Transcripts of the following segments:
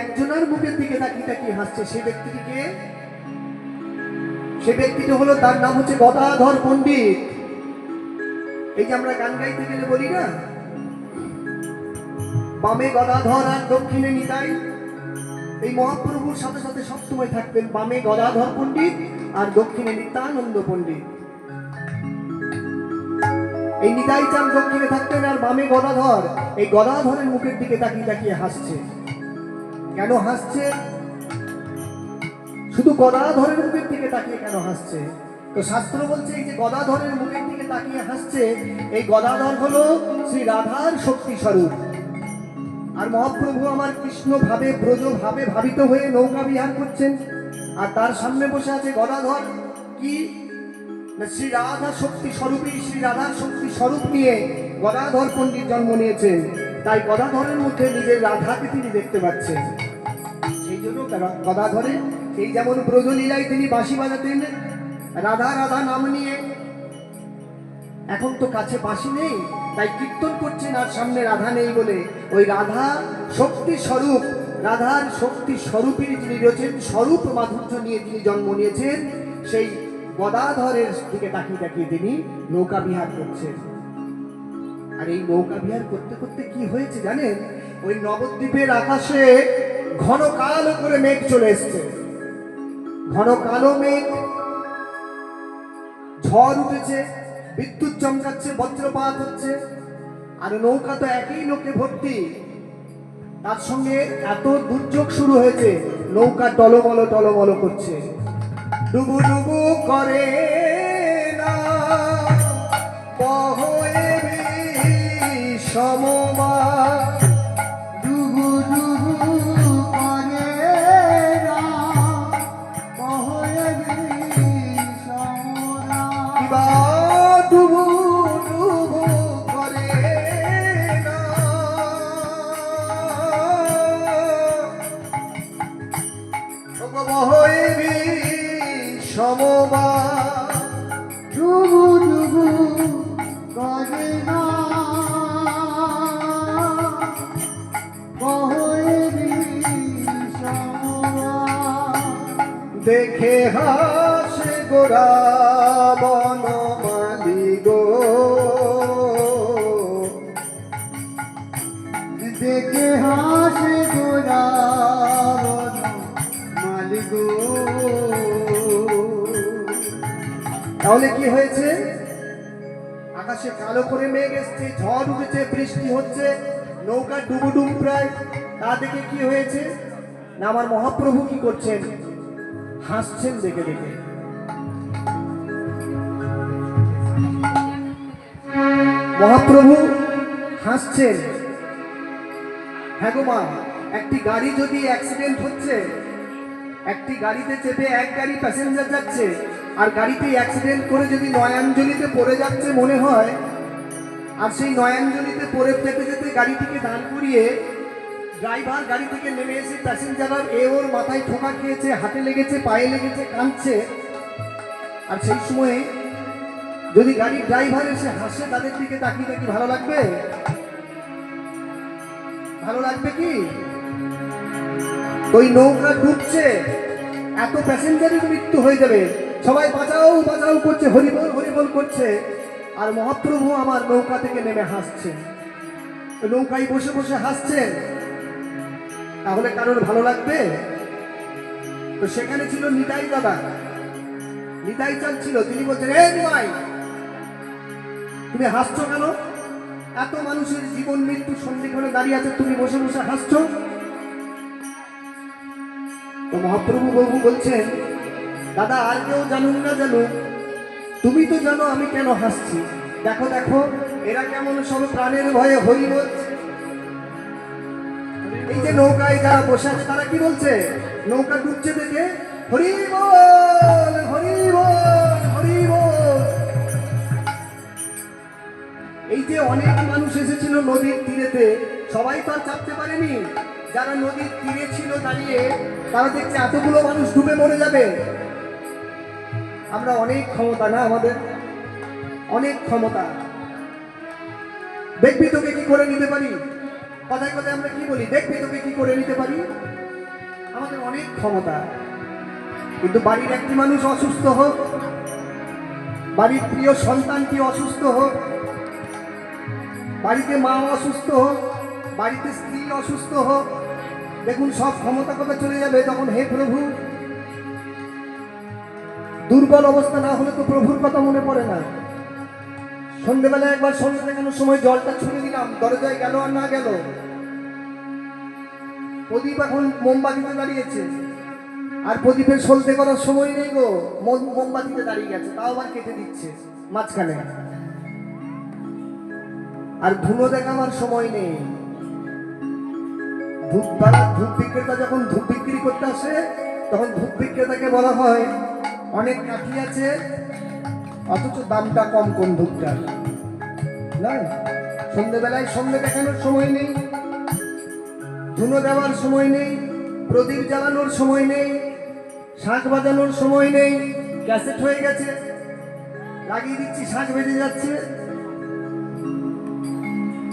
একজনের মুখের দিকে তাকিয়ে তাকিয়ে হাসছে সে ব্যক্তিটিকে। সে ব্যক্তিটি হলো তার নাম হচ্ছে গদাধর পণ্ডিত। এই যে আমরা গান গাইতে গেলে বলি না? বামে গদাধর আর দক্ষিণে নিতাই। এই মহাপ্রভুর সাথে সাথে সবসময় থাকবেন বামে গদাধর পণ্ডিত আর দক্ষিণে নিত্যানন্দ পণ্ডিত। এই নিতাই চাঁদ দক্ষিণে থাকতেন আর বামে গদাধর। এই গদাধরের মুখের দিকে তাকিয়ে তাকিয়ে হাসছে। কেন হাসছে? শুধু গদাধরের মুখের দিকে তাকিয়ে কেন হাসছে? তো শাস্ত্র বলছে এই যে গদাধরের মুখের দিকে তাকিয়ে হাসছে, এই গদাধর হলো শ্রী রাধার শক্তি স্বরূপ। আর মহাপ্রভু আমার কৃষ্ণ ভাবে, ব্রজ ভাবে ভাবিত হয়ে নৌকা বিহার করছেন। আর তার সামনে বসে আছে গদাধর। কি? শ্রী রাধা শক্তি স্বরূপী, শ্রী রাধার শক্তি স্বরূপ নিয়ে গদাধর পণ্ডিত জন্ম নিয়েছেন। তাই গদাধরের মধ্যে নিজের রাধাকে তিনি দেখতে পাচ্ছেন। সেই জন্য গদাধরে এই যেমন ব্রজলীলায় তিনি বাঁশি বাজাতেন, রাধা রাধা নাম নিয়ে। এখন তো কাছে বাঁশি নেই, তাই কীর্তন করছেন আর সামনে রাধা নেই বলে। ওই রাধা শক্তি স্বরূপ, রাধার শক্তি স্বরূপের যিনি রয়েছেন, স্বরূপ মাধুর্য নিয়ে যিনি জন্ম নিয়েছেন, সেই গদাধরের দিকে তাকিয়ে তাকিয়ে তিনি নৌকা বিহার করছেন। আর এই নৌকা বিহার করতে করতে কি হয়েছে জানেন? ওই নবদ্বীপের আকাশে ঘন কালো করে মেঘ চলে এসছে। ঘন কালো মেঘ, ঝড় উঠেছে, বিদ্যুৎ চমকাচ্ছে, বজ্রপাত হচ্ছে, আর নৌকা তো একই লোকে ভর্তি। তার সঙ্গে এত দুর্যোগ শুরু হয়েছে, নৌকা টলমল টলমল করছে। ডুবু ডুবু করে সমমা গোরা বনমালি গো দেখে তাহলে কি হয়েছে? আকাশে কালো করে মেঘ এসছে, ঝড় উঠেছে, বৃষ্টি হচ্ছে, নৌকা ডুবুডুব প্রায়। তা দেখে কি হয়েছে? না, আমার মহাপ্রভু কি করছেন? হাসছেন দেখে দেখে। মহাপ্রভু হাসছেন। হ্যাঁ একটি গাড়ি যদি অ্যাক্সিডেন্ট হচ্ছে, একটি গাড়িতে চেপে এক গাড়ি প্যাসেঞ্জার যাচ্ছে, আর গাড়িতে অ্যাক্সিডেন্ট করে যদি নয়াঞ্জলিতে পড়ে যাচ্ছে মনে হয়, আর সেই নয়াঞ্জলিতে পড়ে যেতে যেতে গাড়িটিকে দাঁড় করিয়ে ড্রাইভার গাড়ি থেকে নেমে এসে প্যাসেঞ্জার এ ওর মাথায় ঠোকা খেয়েছে, হাতে লেগেছে, পায়ে লেগেছে, কাঁদছে। আর সেই সময়ে যদি গাড়ির ড্রাইভার এসে হাসে, তাদের দিকে তাকিয়ে তাকিয়ে ভালো লাগবে? ভালো লাগবে কি? ওই নৌকা ডুবছে, এত প্যাসেঞ্জারের মৃত্যু হয়ে যাবে। সবাই বাঁচাও বাঁচাও করছে, হরিবল হরিবল করছে। আর মহাপ্রভু আমার নৌকা থেকে নেমে হাসছে। নৌকায় বসে বসে হাসছেন তাহলে কারোর ভালো লাগবে? তো সেখানে ছিল নিতাই দাদা। নিতাই চাঁদ ছিল। তিনি বলছেন এ নিমাই তুমি হাসছো কেন? এত মানুষের জীবন মৃত্যু সন্ধিক্ষণে দাঁড়িয়ে আছে, তুমি বসে বসে হাসছো? তো মহাপ্রভু বাবু বলছেন, দাদা, আর কেউ জানুন না জানুক, তুমি তো জানো আমি কেন হাসছি। দেখো দেখো, এরা কেমন সব প্রাণের ভয়ে হরি বলছে এই যে নৌকায় যারা বসে আছে, তারা কি বলছে? নৌকা ডুবছে দেখে হরি বল অনেক মানুষ এসেছিল নদীর তীরেতে? সবাই তো আর চাপতে পারেনি। যারা নদীর তীরে ছিল দাঁড়িয়ে, তারা দেখছে এতগুলো মানুষ ডুবে মরে যাবে। আমরা অনেক ক্ষমতা না আমাদের? অনেক ক্ষমতা। দেখবি তোকে কি করে নিতে পারি? কথায় কথায় আমরা কি বলি? দেখবি তোকে কি করে নিতে পারি? আমাদের অনেক ক্ষমতা। কিন্তু বাড়ির একটি মানুষ অসুস্থ হোক, বাড়ির প্রিয় সন্তানটি অসুস্থ হোক বাড়িতে মা অসুস্থ হোক, বাড়িতে স্ত্রী অসুস্থ হোক, দেখুন সব ক্ষমতা কথা চলে যাবে তখন হে প্রভু। দুর্বল অবস্থা না হলে তো প্রভুর কথা মনে পড়ে না। সন্ধ্যেবেলা একবার সন্ধ্যে দেখানোর সময় জলটা ছুঁড়ে দিলাম, দরজায় গেল আর না গেল। প্রদীপ এখন মোমবাতিতে দাঁড়িয়েছে। আর প্রদীপের সলতে করার সময় নেই গো মোম- মোমবাতিতে দাঁড়িয়ে গেছে, তাও আবার কেটে দিচ্ছে মাঝখানে। আর ধুনো দেখাবার সময় নেই। ধূপ ধূপ বিক্রেতা যখন ধূপ বিক্রি করতে আসে, তখন ধূপ বিক্রেতাকে বলা হয়, অনেক কাঠি আছে, অথচ দামটা কম কম ধূপটার? না সন্ধ্যেবেলায় সন্ধ্যে দেখানোর সময় নেই, ধুনো দেওয়ার সময় নেই, প্রদীপ জ্বালানোর সময় নেই, শাঁখ বাজানোর সময় নেই, ক্যাসেট হয়ে গেছে, লাগিয়ে দিচ্ছি, শাঁখ বেজে যাচ্ছে।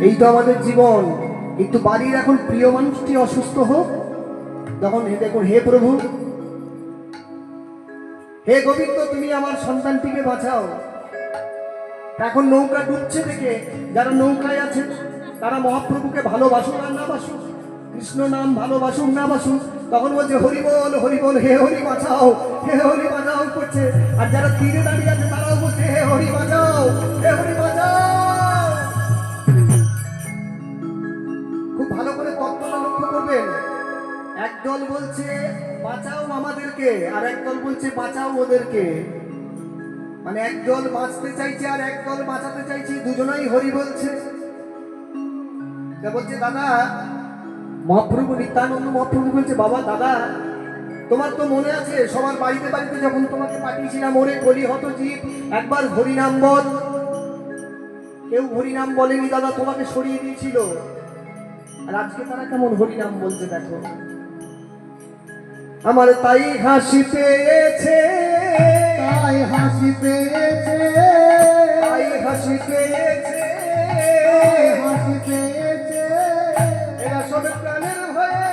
এই তো আমাদের জীবন। কিন্তু বাড়ির এখন প্রিয় মানুষটি অসুস্থ হোক। তখন হে দেখুন, হে প্রভু। হে গোবিন্দ, তুমি আমার সন্তানটিকে বাঁচাও। এখন নৌকা ডুবছে দেখে। যারা নৌকায় আছে, তারা মহাপ্রভুকে ভালোবাসুক আর না বাসুক। কৃষ্ণ নাম ভালোবাসুক, না বাসুক। তখন বলছে, হরি বল হরি বল, হে হরি বাঁচাও। হে হরি বাঁচাও, করছে। আর যারা তীরে দাঁড়িয়ে আছে, তারাও বলছে, হে হরি বাঁচাও, হে হরি বাঁচাও। একদল বলছে, বাঁচাও আমাদেরকে। আর একদল বলছে, বাঁচাও ওদেরকে। মানে একদল বাঁচতে চাইছে আর একদল বাঁচাতে চাইছে, দুজনাই হরি বলছে। বলছে, দাদা মহাপ্রভু নিত্যানন্দ মহাপ্রভু বলছে, বাবা, দাদা, তোমার তো মনে আছে, সবার বাড়িতে বাড়িতে যখন তোমাকে পাঠিয়েছিলাম, ওরে গলি হত জীব, একবার হরিনাম বল। কেউ হরিনাম বলেনি, দাদা, তোমাকে সরিয়ে দিয়েছিল। আর আজকে তারা কেমন হরিনাম বলছে, দেখো। আমার তাই হাসি পেয়েছে। তাই হাসি পেয়েছে। তাই হাসি পেয়েছে। তাই হাসি পেয়েছে। এরা সব প্রাণের ভয়ে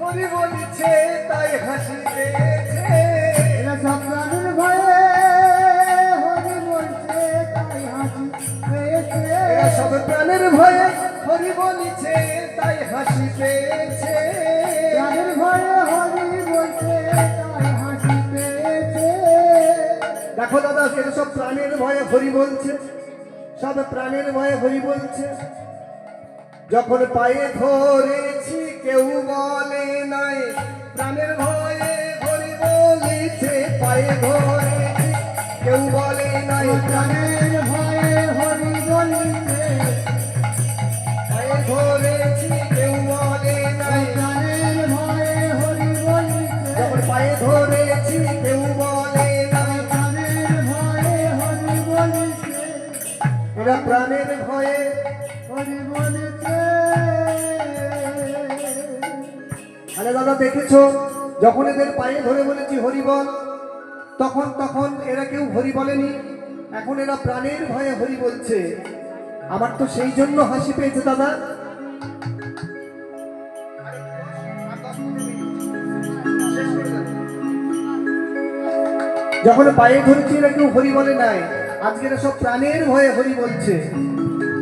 হরি বলছে তাই হাসি পেয়েছে। এরা সব প্রাণের ভয়ে হরি বলছে তাই হাসি পেয়েছে। এরা সব প্রাণের ভয়ে হরি বলছে তাই হাসি পেয়েছে। প্রাণের ভয়ে হরি দেখো দাদা, সে সব প্রাণের ভয়ে হরি বলছে। সব প্রাণের ভয়ে হরি বলছে। যখন পায়ে ধরেছি, কেউ বলে নাই। প্রাণের ভয়ে হরি বলেছে, পায়ে ধরেছি। কেউ বলে নাই, প্রাণের ভয়ে হরি বলছে। এরা প্রাণের ভয়ে আরে দাদা, দেখেছ? যখন এদের পায়ে ধরে বলেছি হরি বল, তখন তখন এরা কেউ হরি বলেনি। এখন এরা প্রাণের ভয়ে হরি বলছে। আমার তো সেই জন্য হাসি পেয়েছে, দাদা। যখন পায়ে ধরেছি, এরা কেউ হরি বলে নাই। আজকে এরা সব প্রাণের ভয়ে হরি বলছে।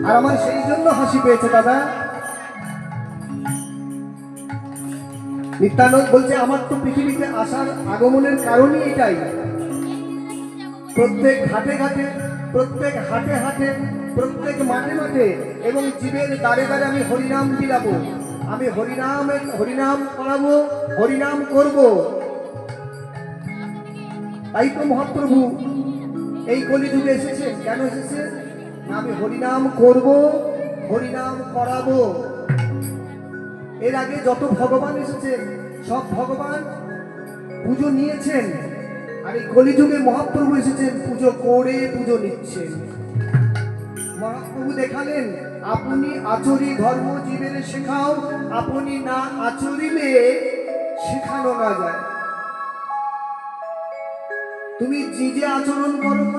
আর আমার সেই জন্য হাসি পেয়েছে দাদা। নিত্যানন্দ বলছে, আমার তো পৃথিবীতে আসার আগমনের কারণই এটাই। প্রত্যেক ঘাটে ঘাটে, প্রত্যেক হাটে হাটে, প্রত্যেক মাঠে মাঠে এবং জীবের দ্বারে দ্বারে আমি হরিনাম বিলাবো। আমি হরিনামে, হরিনাম করাবো হরিনাম করব। তাই তো মহাপ্রভু এই কলিযুগে এসেছে। কেন এসেছে? আমি হরিনাম করব, হরিনাম করাবো। এর আগে যত ভগবান এসেছেন সব ভগবান পুজো নিয়েছেন। আর এই কলিযুগে মহাপ্রভু এসেছেন, পুজো করে পুজো নিচ্ছেন। মহাপ্রভু দেখালেন, আপনি আচরি ধর্ম জীবের শেখাও, আপনি না আচরিলে শেখানো না যায়। তুমি যে যে আচরণ করো